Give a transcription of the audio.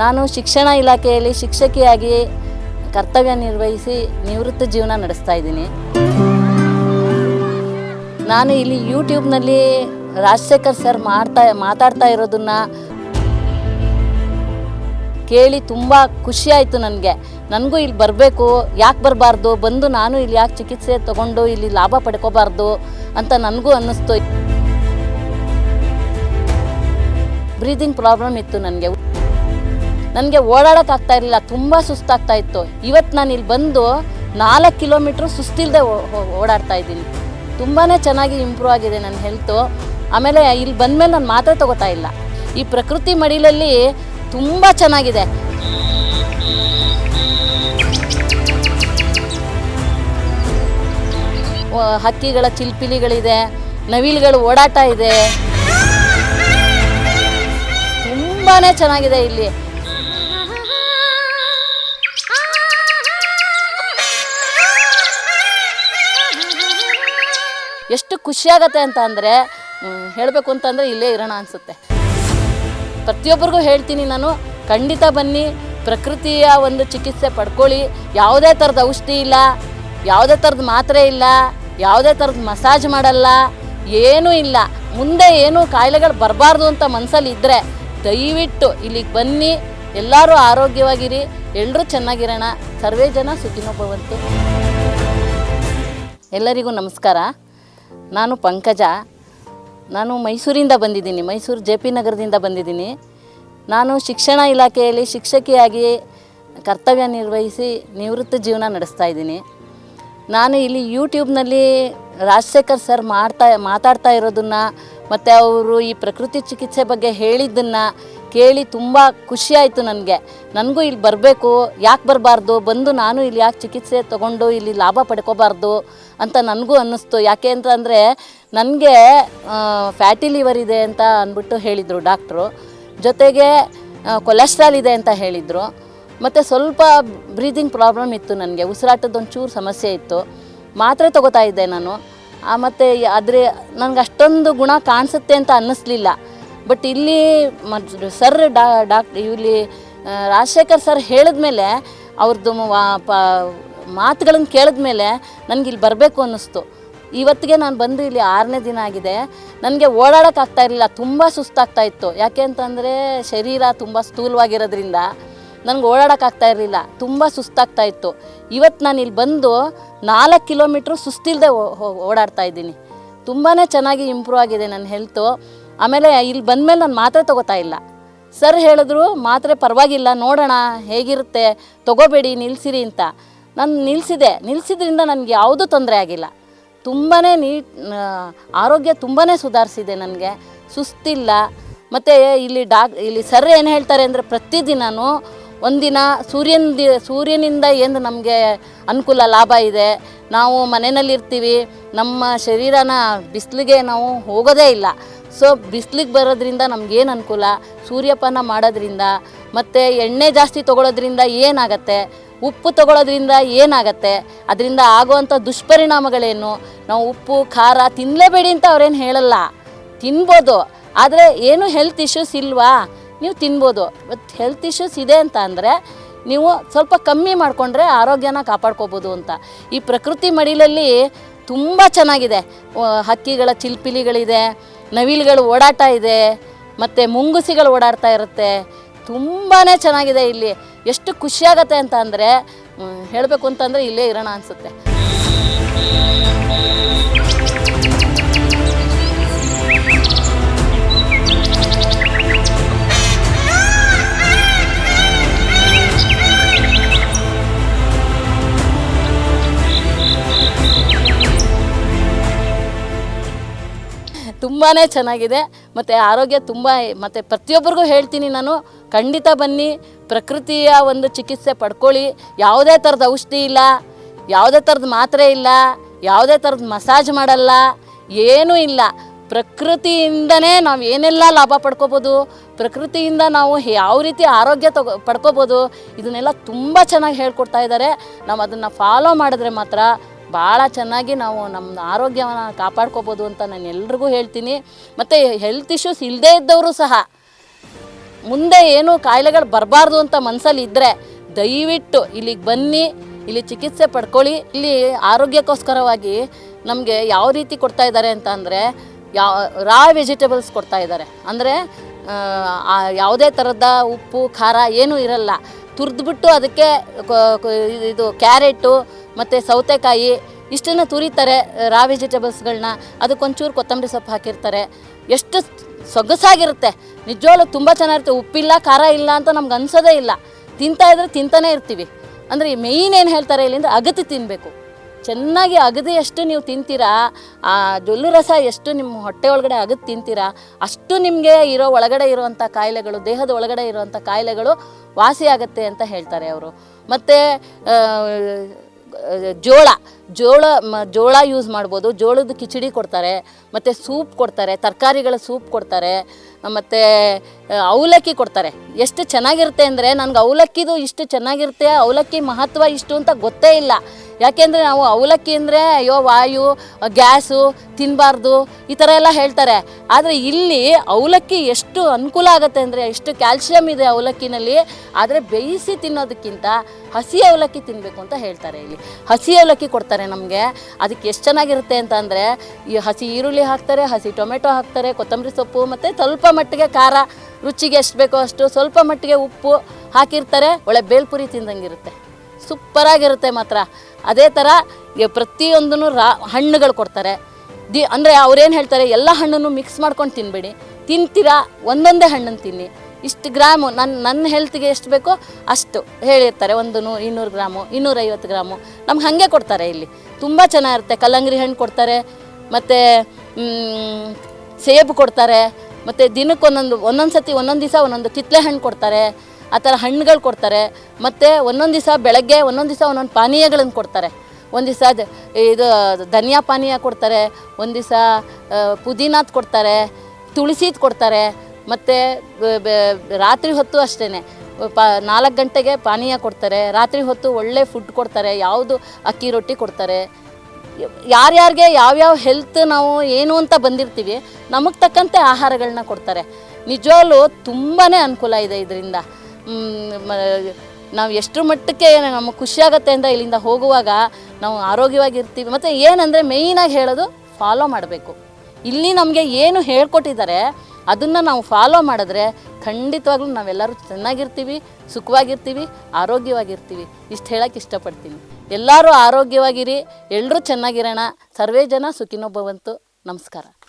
ನಾನು ಶಿಕ್ಷಣ ಇಲಾಖೆಯಲ್ಲಿ ಶಿಕ್ಷಕಿಯಾಗಿ ಕರ್ತವ್ಯ ನಿರ್ವಹಿಸಿ ನಿವೃತ್ತ ಜೀವನ ನಡೆಸ್ತಾ ಇದ್ದೀನಿ. ನಾನು ಇಲ್ಲಿ ಯೂಟ್ಯೂಬ್ನಲ್ಲಿ ರಾಜಶೇಖರ್ ಸರ್ ಮಾಡ್ತಾ, ಮಾತಾಡ್ತಾ ಇರೋದನ್ನ ಕೇಳಿ ತುಂಬ ಖುಷಿಯಾಯಿತು ನನಗೆ. ನನಗೂ ಇಲ್ಲಿ ಬರಬೇಕು, ಯಾಕೆ ಬರಬಾರ್ದು, ಬಂದು ನಾನು ಇಲ್ಲಿ ಯಾಕೆ ಚಿಕಿತ್ಸೆ ತಗೊಂಡು ಇಲ್ಲಿ ಲಾಭ ಪಡ್ಕೋಬಾರ್ದು ಅಂತ ನನಗೂ ಅನ್ನಿಸ್ತು. ಬ್ರೀದಿಂಗ್ ಪ್ರಾಬ್ಲಮ್ ಇತ್ತು ನನಗೆ. ನನಗೆ ಓಡಾಡೋಕ್ಕಾಗ್ತಾ ಇರಲಿಲ್ಲ, ತುಂಬ ಸುಸ್ತಾಗ್ತಾ ಇತ್ತು. ಇವತ್ತು ನಾನು ಇಲ್ಲಿ ಬಂದು ನಾಲ್ಕು ಕಿಲೋಮೀಟ್ರ್ ಸುಸ್ತಿಲ್ಲದೆ ಓಡಾಡ್ತಾ ಇದ್ದೀನಿ. ತುಂಬಾ ಚೆನ್ನಾಗಿ ಇಂಪ್ರೂವ್ ಆಗಿದೆ ನನ್ನ ಹೆಲ್ತು ಆಮೇಲೆ ಇಲ್ಲಿ ಬಂದಮೇಲೆ ನಾನು ಮಾತ್ರೆ ತಗೋತಾ ಇಲ್ಲ. ಈ ಪ್ರಕೃತಿ ಮಡಿಲಲ್ಲಿ ತುಂಬ ಚೆನ್ನಾಗಿದೆ. ಹಕ್ಕಿಗಳ ಚಿಲ್ಪಿಲಿಗಳಿದೆ, ನವಿಲುಗಳು ಓಡಾಟ ಇದೆ. ತುಂಬಾ ಚೆನ್ನಾಗಿದೆ ಇಲ್ಲಿ. ಖುಷಿಯಾಗತ್ತೆ ಅಂತ ಅಂದರೆ ಹೇಳಬೇಕು ಅಂತಂದರೆ ಇಲ್ಲೇ ಇರೋಣ ಅನಿಸುತ್ತೆ. ಪ್ರತಿಯೊಬ್ಬರಿಗೂ ಹೇಳ್ತೀನಿ ನಾನು, ಖಂಡಿತ ಬನ್ನಿ, ಪ್ರಕೃತಿಯ ಒಂದು ಚಿಕಿತ್ಸೆ ಪಡ್ಕೊಳ್ಳಿ. ಯಾವುದೇ ಥರದ ಔಷಧಿ ಇಲ್ಲ, ಯಾವುದೇ ಥರದ ಮಾತ್ರೆ ಇಲ್ಲ, ಯಾವುದೇ ಥರದ ಮಸಾಜ್ ಮಾಡಲ್ಲ, ಏನೂ ಇಲ್ಲ. ಮುಂದೆ ಏನೂ ಕಾಯಿಲೆಗಳು ಬರಬಾರ್ದು ಅಂತ ಮನಸ್ಸಲ್ಲಿ ಇದ್ದರೆ ದಯವಿಟ್ಟು ಇಲ್ಲಿಗೆ ಬನ್ನಿ, ಎಲ್ಲರೂ ಆರೋಗ್ಯವಾಗಿರಿ ಎಲ್ಲರೂ ಚೆನ್ನಾಗಿರೋಣ. ಸರ್ವೇ ಜನ ಸುಖಿನೋ ಎಲ್ಲರಿಗೂ ನಮಸ್ಕಾರ. ನಾನು ಪಂಕಜ. ನಾನು ಮೈಸೂರಿಂದ ಬಂದಿದ್ದೀನಿ. ಮೈಸೂರು ಜೆ ಪಿ ನಗರದಿಂದ ಬಂದಿದ್ದೀನಿ. ನಾನು ಶಿಕ್ಷಣ ಇಲಾಖೆಯಲ್ಲಿ ಶಿಕ್ಷಕಿಯಾಗಿ ಕರ್ತವ್ಯ ನಿರ್ವಹಿಸಿ ನಿವೃತ್ತ ಜೀವನ ನಡೆಸ್ತಾ ಇದ್ದೀನಿ. ನಾನು ಇಲ್ಲಿ ಯೂಟ್ಯೂಬ್ನಲ್ಲಿ ರಾಜಶೇಖರ್ ಸರ್ ಮಾಡ್ತಾ, ಮಾತಾಡ್ತಾ ಇರೋದನ್ನು, ಮತ್ತು ಅವರು ಈ ಪ್ರಕೃತಿ ಚಿಕಿತ್ಸೆ ಬಗ್ಗೆ ಹೇಳಿದ್ದನ್ನು ಕೇಳಿ ತುಂಬ ಖುಷಿ ಆಯಿತು ನನಗೆ. ನನಗೂ ಇಲ್ಲಿ ಬರಬೇಕು, ಯಾಕೆ ಬರಬಾರ್ದು? ಬಂದು ನಾನು ಇಲ್ಲಿ ಯಾಕೆ ಚಿಕಿತ್ಸೆ ತೊಗೊಂಡು ಇಲ್ಲಿ ಲಾಭ ಪಡ್ಕೋಬಾರ್ದು ಅಂತ ನನಗೂ ಅನ್ನಿಸ್ತು. ಯಾಕೆ ಅಂತ ಅಂದರೆ ನನಗೆ ಫ್ಯಾಟಿ ಲಿವರ್ ಇದೆ ಅಂತ ಅಂದ್ಬಿಟ್ಟು ಹೇಳಿದರು ಡಾಕ್ಟ್ರು. ಜೊತೆಗೆ ಕೊಲೆಸ್ಟ್ರಾಲ್ ಇದೆ ಅಂತ ಹೇಳಿದರು. ಮತ್ತು ಸ್ವಲ್ಪ ಬ್ರೀದಿಂಗ್ ಪ್ರಾಬ್ಲಮ್ ಇತ್ತು ನನಗೆ. ಉಸಿರಾಟದ ಒಂಚೂರು ಸಮಸ್ಯೆ ಇತ್ತು. ಮಾತ್ರೆ ತಗೋತಾ ಇದ್ದೆ ನಾನು. ಮತ್ತು ಆದರೆ ನನಗೆ ಅಷ್ಟೊಂದು ಗುಣ ಕಾಣಿಸುತ್ತೆ ಅಂತ ಅನ್ನಿಸ್ಲಿಲ್ಲ. ಬಟ್ ಇಲ್ಲಿ ಸರ್ ಡಾ ಇಲ್ಲಿ ರಾಜಶೇಖರ್ ಸರ್ ಹೇಳಿದ್ಮೇಲೆ ಅವ್ರದ್ದು ಮಾತುಗಳನ್ನು ಪ ಮಾತುಗಳನ್ನು ಕೇಳಿದ್ಮೇಲೆ ನನಗೆ ಇಲ್ಲಿ ಬರಬೇಕು ಅನ್ನಿಸ್ತು. ಇವತ್ತಿಗೆ ನಾನು ಬಂದು ಇಲ್ಲಿ ಆರನೇ ದಿನ ಆಗಿದೆ. ನನಗೆ ಓಡಾಡೋಕ್ಕಾಗ್ತಾ ಇರಲಿಲ್ಲ, ತುಂಬ ಸುಸ್ತಾಗ್ತಾ ಇತ್ತು. ಯಾಕೆ ಅಂತಂದರೆ ಶರೀರ ತುಂಬ ಸ್ಥೂಲವಾಗಿರೋದ್ರಿಂದ ನನಗೆ ಓಡಾಡೋಕ್ಕಾಗ್ತಾ ಇರಲಿಲ್ಲ, ತುಂಬ ಸುಸ್ತಾಗ್ತಾ ಇತ್ತು. ಇವತ್ತು ನಾನು ಇಲ್ಲಿ ಬಂದು ನಾಲ್ಕು ಕಿಲೋಮೀಟ್ರ್ ಸುಸ್ತಿಲ್ಲದೆ ಓಡಾಡ್ತಾ ಇದ್ದೀನಿ. ತುಂಬಾ ಚೆನ್ನಾಗಿ ಇಂಪ್ರೂವ್ ಆಗಿದೆ ನನ್ನ ಹೆಲ್ತು ಆಮೇಲೆ ಇಲ್ಲಿ ಬಂದಮೇಲೆ ನಾನು ಮಾತ್ರೆ ತಗೋತಾ ಇಲ್ಲ. ಸರ್ ಹೇಳಿದ್ರು, ಮಾತ್ರೆ ಪರವಾಗಿಲ್ಲ, ನೋಡೋಣ, ಹೇಗಿರುತ್ತೆ, ತಗೋಬೇಡಿ ನಿಲ್ಲಿಸಿರಿ ಅಂತ. ನಾನು ನಿಲ್ಲಿಸಿದೆ ನಿಲ್ಲಿಸಿದ್ರಿಂದ ನನಗೆ ಯಾವುದೂ ತೊಂದರೆ ಆಗಿಲ್ಲ. ತುಂಬಾ ನೀಟ್ ಆರೋಗ್ಯ ತುಂಬಾ ಸುಧಾರಿಸಿದೆ ನನಗೆ. ಸುಸ್ತಿಲ್ಲ. ಮತ್ತು ಇಲ್ಲಿ ಡಾಕ್, ಇಲ್ಲಿ ಸರ್ ಏನು ಹೇಳ್ತಾರೆ ಅಂದರೆ ಪ್ರತಿದಿನವೂ ಒಂದಿನ ಸೂರ್ಯನ ಸೂರ್ಯನಿಂದ ಏನು ನಮಗೆ ಅನುಕೂಲ ಲಾಭ ಇದೆ, ನಾವು ಮನೆಯಲ್ಲಿರ್ತೀವಿ, ನಮ್ಮ ಶರೀರನ ಬಿಸಿಲಿಗೆ ನಾವು ಹೋಗೋದೇ ಇಲ್ಲ. ಸೊ ಬಿಸಿಲಿಗೆ ಬರೋದ್ರಿಂದ ನಮಗೇನು ಅನುಕೂಲ? ಸೂರ್ಯಪಾನ ಮಾಡೋದ್ರಿಂದ, ಮತ್ತು ಎಣ್ಣೆ ಜಾಸ್ತಿ ತೊಗೊಳೋದ್ರಿಂದ ಏನಾಗತ್ತೆ? ಉಪ್ಪು ತೊಗೊಳೋದ್ರಿಂದ ಏನಾಗತ್ತೆ? ಅದರಿಂದ ಆಗುವಂಥ ದುಷ್ಪರಿಣಾಮಗಳೇನು? ನಾವು ಉಪ್ಪು, ಖಾರ ತಿನ್ನಲೇಬೇಡಿ ಅಂತ ಅವ್ರೇನು ಹೇಳಲ್ಲ. ತಿನ್ಬೋದು, ಆದರೆ ಏನು ಹೆಲ್ತ್ ಇಶ್ಯೂಸ್ ಇಲ್ವಾ? ನೀವು ತಿನ್ಬೋದು. ಬಟ್ ಹೆಲ್ತ್ ಇಶ್ಯೂಸ್ ಇದೆ ಅಂತ ಅಂದರೆ ನೀವು ಸ್ವಲ್ಪ ಕಮ್ಮಿ ಮಾಡಿಕೊಂಡ್ರೆ ಆರೋಗ್ಯನ ಕಾಪಾಡ್ಕೋಬೋದು ಅಂತ. ಈ ಪ್ರಕೃತಿ ಮಡಿಲಲ್ಲಿ ತುಂಬ ಚೆನ್ನಾಗಿದೆ. ಹಕ್ಕಿಗಳ ಚಿಲ್ಪಿಲಿಗಳಿದೆ, ನವಿಲುಗಳು ಓಡಾಟ ಇದೆ, ಮತ್ತು ಮುಂಗುಸಿಗಳು ಓಡಾಡ್ತಾ ಇರುತ್ತೆ. ತುಂಬಾ ಚೆನ್ನಾಗಿದೆ ಇಲ್ಲಿ. ಎಷ್ಟು ಖುಷಿಯಾಗತ್ತೆ ಅಂತ ಅಂದರೆ ಹೇಳಬೇಕು ಅಂತಂದರೆ ಇಲ್ಲೇ ಇರೋಣ ಅನಿಸುತ್ತೆ. ತುಂಬಾ ಚೆನ್ನಾಗಿದೆ. ಮತ್ತು ಆರೋಗ್ಯ ತುಂಬ ಮತ್ತು ಪ್ರತಿಯೊಬ್ಬರಿಗೂ ಹೇಳ್ತೀನಿ ನಾನು, ಖಂಡಿತ ಬನ್ನಿ, ಪ್ರಕೃತಿಯ ಒಂದು ಚಿಕಿತ್ಸೆ ಪಡ್ಕೊಳ್ಳಿ. ಯಾವುದೇ ಥರದ ಔಷಧಿ ಇಲ್ಲ, ಯಾವುದೇ ಥರದ ಮಾತ್ರೆ ಇಲ್ಲ, ಯಾವುದೇ ಥರದ ಮಸಾಜ್ ಮಾಡಲ್ಲ, ಏನೂ ಇಲ್ಲ. ಪ್ರಕೃತಿಯಿಂದನೇ ನಾವು ಏನೆಲ್ಲ ಲಾಭ ಪಡ್ಕೋಬೋದು, ಪ್ರಕೃತಿಯಿಂದ ನಾವು ಯಾವ ರೀತಿ ಆರೋಗ್ಯ ತಗೋ, ಪಡ್ಕೋಬೋದು, ಇದನ್ನೆಲ್ಲ ತುಂಬ ಚೆನ್ನಾಗಿ ಹೇಳ್ಕೊಡ್ತಾ ಇದ್ದಾರೆ ನಾವು ಅದನ್ನು ಫಾಲೋ ಮಾಡಿದ್ರೆ ಮಾತ್ರ ಭಾಳ ಚೆನ್ನಾಗಿ ನಾವು ನಮ್ಮ ಆರೋಗ್ಯವನ್ನು ಕಾಪಾಡ್ಕೋಬೋದು ಅಂತ ನಾನು ಎಲ್ರಿಗೂ ಹೇಳ್ತೀನಿ. ಮತ್ತು ಹೆಲ್ತ್ ಇಶ್ಯೂಸ್ ಇಲ್ಲದೇ ಇದ್ದವರು ಸಹ ಮುಂದೆ ಏನು ಕಾಯಿಲೆಗಳು ಬರಬಾರ್ದು ಅಂತ ಮನಸ್ಸಲ್ಲಿ ಇದ್ದರೆ ದಯವಿಟ್ಟು ಇಲ್ಲಿಗೆ ಬನ್ನಿ, ಇಲ್ಲಿ ಚಿಕಿತ್ಸೆ ಪಡ್ಕೊಳ್ಳಿ, ಇಲ್ಲಿ ಆರೋಗ್ಯಕ್ಕೋಸ್ಕರವಾಗಿ ನಮಗೆ ಯಾವ ರೀತಿ ಕೊಡ್ತಾ ಇದ್ದಾರೆ ಅಂತ ಅಂದರೆ ಯಾವ ರಾ ವೆಜಿಟೇಬಲ್ಸ್ ಕೊಡ್ತಾ ಇದ್ದಾರೆ. ಅಂದರೆ ಯಾವುದೇ ಥರದ ಉಪ್ಪು, ಖಾರ ಏನೂ ಇರಲ್ಲ. ತುರಿದ್ಬಿಟ್ಟು ಅದಕ್ಕೆ ಇದು ಕ್ಯಾರೆಟು ಮತ್ತು ಸೌತೆಕಾಯಿ ಇಷ್ಟನ್ನು ತುರಿತಾರೆ ರಾ ವೆಜಿಟೇಬಲ್ಸ್ಗಳನ್ನ ಅದಕ್ಕೊಂಚೂರು ಕೊತ್ತಂಬರಿ ಸೊಪ್ಪು ಹಾಕಿರ್ತಾರೆ. ಎಷ್ಟು ಸೊಗಸಾಗಿರುತ್ತೆ. ನಿಜವಾಗ್ಲು ತುಂಬ ಚೆನ್ನಾಗಿರುತ್ತೆ. ಉಪ್ಪಿಲ್ಲ, ಖಾರ ಇಲ್ಲ ಅಂತ ನಮ್ಗೆ ಅನ್ಸೋದೇ ಇಲ್ಲ. ತಿಂತಾ ಇದ್ರೆ ತಿಂತಾನೇ ಇರ್ತೀವಿ. ಅಂದರೆ ಮೇಯ್ನ್ ಏನು ಹೇಳ್ತಾರೆ ಇಲ್ಲಿಂದ ಅಗತ್ಯ ತಿನ್ನಬೇಕು ಚೆನ್ನಾಗಿ ಅಗದಿ ಎಷ್ಟು ನೀವು ತಿಂತೀರಾ, ಆ ಜೊಲ್ಲು ರಸ ಎಷ್ಟು ನಿಮ್ಮ ಹೊಟ್ಟೆ ಒಳಗಡೆ ಅಗದು ತಿಂತೀರಾ, ಅಷ್ಟು ನಿಮಗೆ ಇರೋ ಒಳಗಡೆ ಇರುವಂಥ ಕಾಯಿಲೆಗಳು, ದೇಹದ ಒಳಗಡೆ ಇರುವಂಥ ಕಾಯಿಲೆಗಳು ವಾಸಿ ಆಗುತ್ತೆ ಅಂತ ಹೇಳ್ತಾರೆ ಅವರು. ಮತ್ತು ಜೋಳ ಜೋಳ ಮ, ಜೋಳ ಯೂಸ್ ಮಾಡ್ಬೋದು. ಜೋಳದ ಕಿಚಡಿ ಕೊಡ್ತಾರೆ, ಮತ್ತು ಸೂಪ್ ಕೊಡ್ತಾರೆ, ತರಕಾರಿಗಳ ಸೂಪ್ ಕೊಡ್ತಾರೆ, ಮತ್ತು ಅವಲಕ್ಕಿ ಕೊಡ್ತಾರೆ. ಎಷ್ಟು ಚೆನ್ನಾಗಿರುತ್ತೆ ಅಂದರೆ, ನನಗೆ ಅವಲಕ್ಕಿದು ಇಷ್ಟು ಚೆನ್ನಾಗಿರುತ್ತೆ, ಅವಲಕ್ಕಿ ಮಹತ್ವ ಇಷ್ಟು ಅಂತ ಗೊತ್ತೇ ಇಲ್ಲ. ಯಾಕೆಂದರೆ ನಾವು ಅವಲಕ್ಕಿ ಅಂದರೆ, ಅಯ್ಯೋ, ವಾಯು, ಗ್ಯಾಸು ತಿನ್ನಬಾರ್ದು ಈ ಥರ ಎಲ್ಲ ಹೇಳ್ತಾರೆ. ಆದರೆ ಇಲ್ಲಿ ಅವಲಕ್ಕಿ ಎಷ್ಟು ಅನುಕೂಲ ಆಗುತ್ತೆ ಅಂದರೆ, ಎಷ್ಟು ಕ್ಯಾಲ್ಶಿಯಂ ಇದೆ ಅವಲಕ್ಕಿನಲ್ಲಿ, ಆದರೆ ಬೇಯಿಸಿ ತಿನ್ನೋದಕ್ಕಿಂತ ಹಸಿ ಅವಲಕ್ಕಿ ತಿನ್ನಬೇಕು ಅಂತ ಹೇಳ್ತಾರೆ ಇಲ್ಲಿ. ಹಸಿ ಅವಲಕ್ಕಿ ಕೊಡ್ತಾರೆ ನಮಗೆ. ಅದಕ್ಕೆ ಎಷ್ಟು ಚೆನ್ನಾಗಿರುತ್ತೆ ಅಂತ ಅಂದರೆ, ಈ ಹಸಿ ಈರುಳ್ಳಿ ಹಾಕ್ತಾರೆ, ಹಸಿ ಟೊಮೆಟೊ ಹಾಕ್ತಾರೆ, ಕೊತ್ತಂಬರಿ ಸೊಪ್ಪು, ಮತ್ತು ಸ್ವಲ್ಪ ಮಟ್ಟಿಗೆ ಖಾರ, ರುಚಿಗೆ ಎಷ್ಟು ಬೇಕೋ ಅಷ್ಟು ಸ್ವಲ್ಪ ಮಟ್ಟಿಗೆ ಉಪ್ಪು ಹಾಕಿರ್ತಾರೆ, ಒಳ್ಳೆ ಬೇಲ್ಪುರಿ ತಿಂದಂಗಿರುತ್ತೆ ಸೂಪರಾಗಿರುತ್ತೆ ಮಾತ್ರ. ಅದೇ ಥರ ಪ್ರತಿಯೊಂದೂ ರಾ ಹಣ್ಣುಗಳು ಕೊಡ್ತಾರೆ. ದಿ ಅಂದರೆ ಅವ್ರೇನು ಹೇಳ್ತಾರೆ, ಎಲ್ಲ ಹಣ್ಣನ್ನು ಮಿಕ್ಸ್ ಮಾಡ್ಕೊಂಡು ತಿನ್ನಬೇಡಿ ತಿಂತೀರಾ? ಒಂದೊಂದೇ ಹಣ್ಣನ್ನು ತಿನ್ನಿ. ಇಷ್ಟು ಗ್ರಾಮು ನನ್ನ ನನ್ನ ಹೆಲ್ತ್ಗೆ ಎಷ್ಟು ಬೇಕೋ ಅಷ್ಟು ಹೇಳಿರ್ತಾರೆ. ಒಂದು ನೂ, ಇನ್ನೂರು ಗ್ರಾಮು, ಇನ್ನೂರೈವತ್ತು ಗ್ರಾಮು. ನಮ್ಗೆ ಹಾಗೆ ಕೊಡ್ತಾರೆ ಇಲ್ಲಿ. ತುಂಬ ಚೆನ್ನಾಗಿರುತ್ತೆ. ಕಲ್ಲಂಗಡಿ ಹಣ್ಣು ಕೊಡ್ತಾರೆ, ಮತ್ತು ಸೇಬು ಕೊಡ್ತಾರೆ, ಮತ್ತು ದಿನಕ್ಕೆ ಒಂದೊಂದು ಒಂದೊಂದು ಸತಿ ಒಂದೊಂದು ದಿವಸ ಒಂದೊಂದು ಕಿತ್ತಲೆ ಹಣ್ಣು ಕೊಡ್ತಾರೆ. ಆ ಥರ ಹಣ್ಣುಗಳು ಕೊಡ್ತಾರೆ. ಮತ್ತು ಒಂದೊಂದು ದಿವಸ ಬೆಳಗ್ಗೆ ಒಂದೊಂದು ದಿವಸ ಒಂದೊಂದು ಪಾನೀಯಗಳನ್ನು ಕೊಡ್ತಾರೆ. ಒಂದು ದಿವಸ ಇದು ಧನಿಯಾ ಪಾನೀಯ ಕೊಡ್ತಾರೆ, ಒಂದು ದಿವಸ ಪುದೀನಾತ್ ಕೊಡ್ತಾರೆ, ತುಳಸಿದ್ ಕೊಡ್ತಾರೆ, ಮತ್ತು ರಾತ್ರಿ ಹೊತ್ತು ಅಷ್ಟೇ ಪಾ, ನಾಲ್ಕು ಗಂಟೆಗೆ ಪಾನೀಯ ಕೊಡ್ತಾರೆ, ರಾತ್ರಿ ಹೊತ್ತು ಒಳ್ಳೆ ಫುಡ್ ಕೊಡ್ತಾರೆ, ಯಾವುದು ಅಕ್ಕಿ ರೊಟ್ಟಿ ಕೊಡ್ತಾರೆ. ಯಾರ್ಯಾರಿಗೆ ಯಾವ್ಯಾವ ಹೆಲ್ತ್ ನಾವು ಏನು ಅಂತ ಬಂದಿರ್ತೀವಿ, ನಮಗೆ ತಕ್ಕಂತೆ ಆಹಾರಗಳನ್ನ ಕೊಡ್ತಾರೆ. ನಿಜವಾಗ್ಲೂ ತುಂಬಾ ಅನುಕೂಲ ಇದೆ ಇದರಿಂದ. ನಾವು ಎಷ್ಟು ಮಟ್ಟಕ್ಕೆ ನಮಗೆ ಖುಷಿಯಾಗತ್ತೆ ಅಂತ ಇಲ್ಲಿಂದ ಹೋಗುವಾಗ ನಾವು ಆರೋಗ್ಯವಾಗಿರ್ತೀವಿ. ಮತ್ತು ಏನಂದರೆ ಮೇಯ್ನಾಗಿ ಹೇಳೋದು ಫಾಲೋ ಮಾಡಬೇಕು. ಇಲ್ಲಿ ನಮಗೆ ಏನು ಹೇಳ್ಕೊಟ್ಟಿದ್ದಾರೆ ಅದನ್ನು ನಾವು ಫಾಲೋ ಮಾಡಿದ್ರೆ ಖಂಡಿತವಾಗ್ಲೂ ನಾವೆಲ್ಲರೂ ಚೆನ್ನಾಗಿರ್ತೀವಿ, ಸುಖವಾಗಿರ್ತೀವಿ, ಆರೋಗ್ಯವಾಗಿರ್ತೀವಿ. ಇಷ್ಟು ಹೇಳೋಕ್ಕೆ ಇಷ್ಟಪಡ್ತೀನಿ. ಎಲ್ಲರೂ ಆರೋಗ್ಯವಾಗಿರಿ ಎಲ್ಲರೂ ಚೆನ್ನಾಗಿರೋಣ. ಸರ್ವೇ ಜನ ಸುಖಿನೊಬ್ಬವಂತು ನಮಸ್ಕಾರ.